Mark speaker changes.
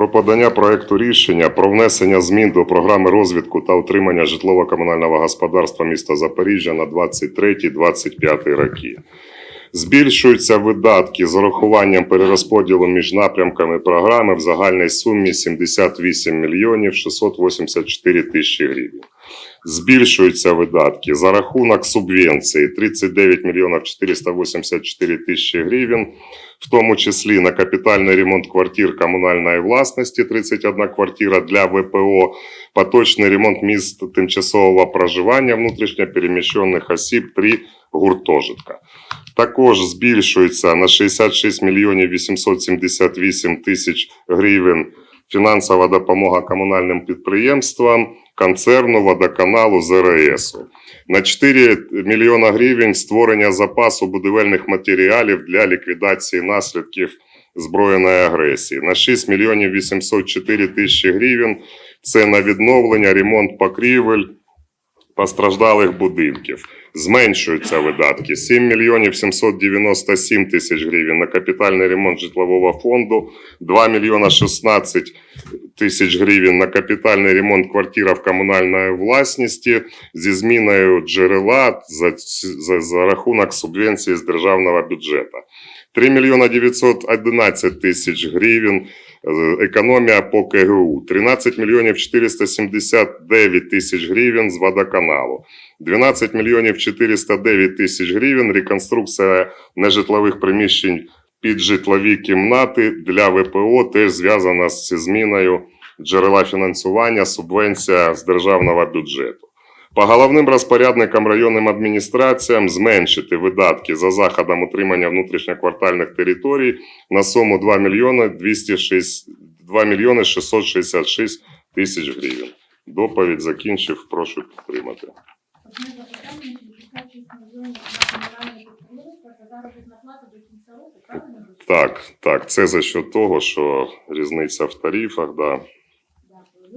Speaker 1: Про подання проекту рішення про внесення змін до програми розвитку та утримання житлово-комунального господарства міста Запоріжжя на 23-25 роки. Збільшуються видатки з урахуванням перерозподілу між напрямками програми в загальній сумі 78 мільйонів 684 тисячі гривень. Збільшуються видатки за рахунок субвенції 39 мільйонів 484 тисячі гривень, в тому числі на капітальний ремонт квартир комунальної власності 31 квартира для ВПО, поточний ремонт міст тимчасового проживання внутрішньо переміщених осіб 3 гуртожитка. Також збільшується на 66 мільйонів 878 тисяч гривень фінансова допомога комунальним підприємствам, концерну, водоканалу, ЗРС. На 4 мільйона гривень створення запасу будівельних матеріалів для ліквідації наслідків збройної агресії. На 6 мільйонів 804 тисячі гривень це на відновлення, ремонт покрівель постраждалих будинків. Зменшуються видатки 7 мільйонів 797 тисяч гривень на капітальний ремонт житлового фонду, 2 мільйона 16 тисяч гривень на капітальний ремонт квартир в комунальної власності зі зміною джерела за, за, за рахунок субвенції з державного бюджету. 3 мільйона 911 тисяч гривень економія по КГУ, 13 мільйонів 479 тисяч гривень з водоканалу, 12 мільйонів 409 тисяч гривень реконструкція нежитлових приміщень під житлові кімнати для ВПО теж зв'язана з зміною джерела фінансування, субвенція з державного бюджету. По головним розпорядникам районним адміністраціям зменшити видатки за заходом утримання внутрішньоквартальних територій на суму 2 мільйони 206, 2 мільйони 666 тисяч гривень. Доповідь закінчив, прошу підтримати.
Speaker 2: Одне запитання, 66 мільйонів на комунальне підприємство, це заробітна плата до кінця року, правильно?
Speaker 1: Так, так, це за що того, що різниця в тарифах, да.